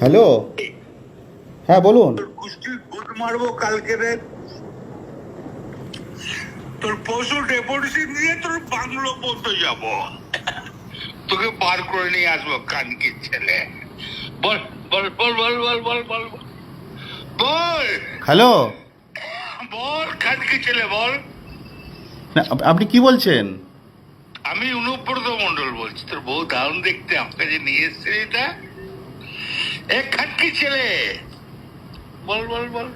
Hello? হ্যাঁ বলুন। তোর মারবো কালকে রে তোর পশু ডেপুটেশন দিয়ে তোর বাংলো যাব। তোকে বার করে নিয়ে আসব কানকির ছেলে। বল বল বল বল বল বল বল বল। হ্যালো? বল কানকি ছেলে বল। আপনি কি বলছেন? আমি অনুব্রত মন্ডল বলছি। তোর বউ দারুণ দেখতে যে নিয়ে এসছে এটা। এ খাটকি ছেলে। বল বল বল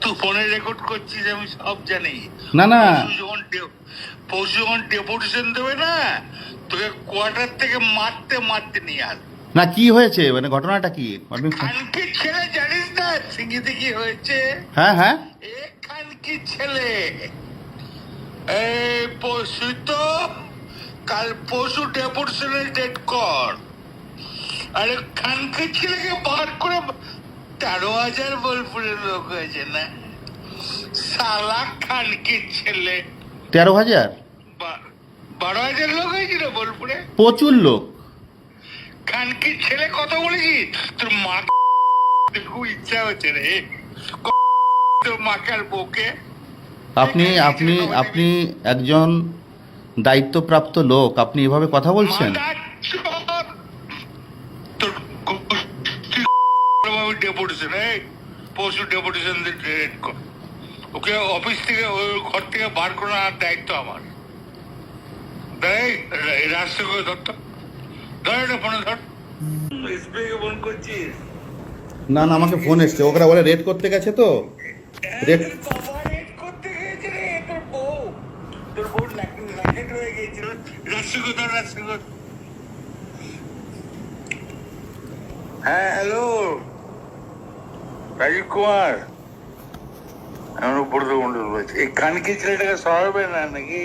তুই ফোনে রেকর্ড করছিস আমি সব জানি। না না। যখন পরশু যখন ডেপুটেশন দেবে না তোকে কোয়ার্টার থেকে মারতে মারতে নিয়ে আস। না কি হয়েছে? মানে ঘটনাটা কি? খানকি ছেলে জানিস না? সিঙ্গিতে কি হয়েছে? হ্যাঁ হ্যাঁ। এখান কি ছেলে। এই পশু তো কাল পশু ডেপুটেশনের ডেট কর। আরে খানকে ছেলেকে বার করে তেরো হাজার বোলপুরের লোক হয়েছে না? সালা খানকে ছেলে। তেরো হাজার? বারো হাজার লোক হয়েছিল বোলপুরে? প্রচুর লোক। খানকি ছেলে কত বলেছি? তোর মা খুব ইচ্ছা হচ্ছে রে। তোর মাকার বউকে? আপনি আপনি আপনি একজন দায়িত্বপ্রাপ্ত লোক। আপনি এভাবে কথা বলছেন? ডেপুটেশন এই পরশু ডেপুটেশন রেড কর। ওকে অফিস থেকে ওই ঘর থেকে বার করার দায়িত্ব আমার। দেয় রাষ্ট্রকে ধরত ধর এটা ফোনে ধর। এসবিআই ফোন করছিস না না আমাকে ফোন এসছে। বলে রেড করতে গেছে তো। রেড হ্যাঁ হ্যালো রাজীব কুমার? আমি উপরত মন্ডল বলছি এই খানকি ছেলেটাকে সরাবে না নাকি?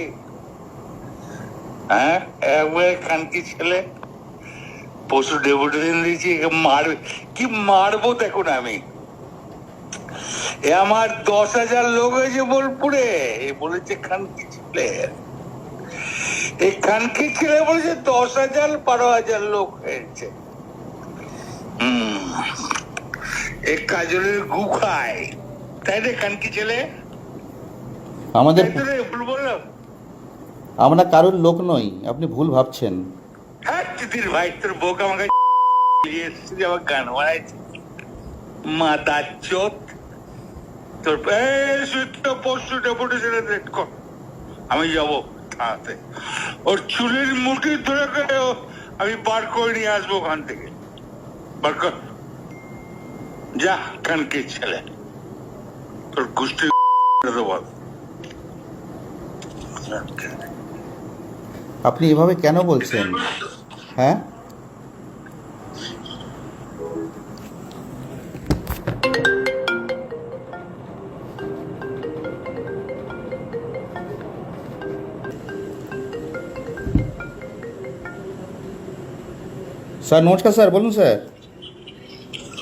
হ্যাঁ একবারে খানকি ছেলে পশু ডেপুটেশন দিয়েছি মারবে। কি মারবো দেখুন আমি। এ আমার দশ হাজার লোক হয়েছে বোলপুরে। এ বলেছে খানকি ছেলে। এই খানকি ছেলে বলেছে দশ হাজার, বারো হাজার লোক হয়েছে। হুম। এ কাজলের গু খায়। তাই রে খানকি ছেলে? আমাদের ভুল বললাম। আমরা কারোর লোক নই আপনি ভুল ভাবছেন। হ্যাঁ দিদির ভাই তোর বউকে আমাকে এসেছে আমার গান বানাইছে। মাদার চোত। তোর সুইটটা পরশু ডেপুটেশনে রেট কর আমি যাব থানাতে। ওর চুলের মুঠি ধরে আমি বার করে নিয়ে আসব ওখান থেকে। বার কর যা কানকে ছেলে তোর গোষ্ঠী বল আপনি এভাবে কেন বলছেন? হ্যাঁ? স্যার, নমস্কার স্যার, বলুন স্যার।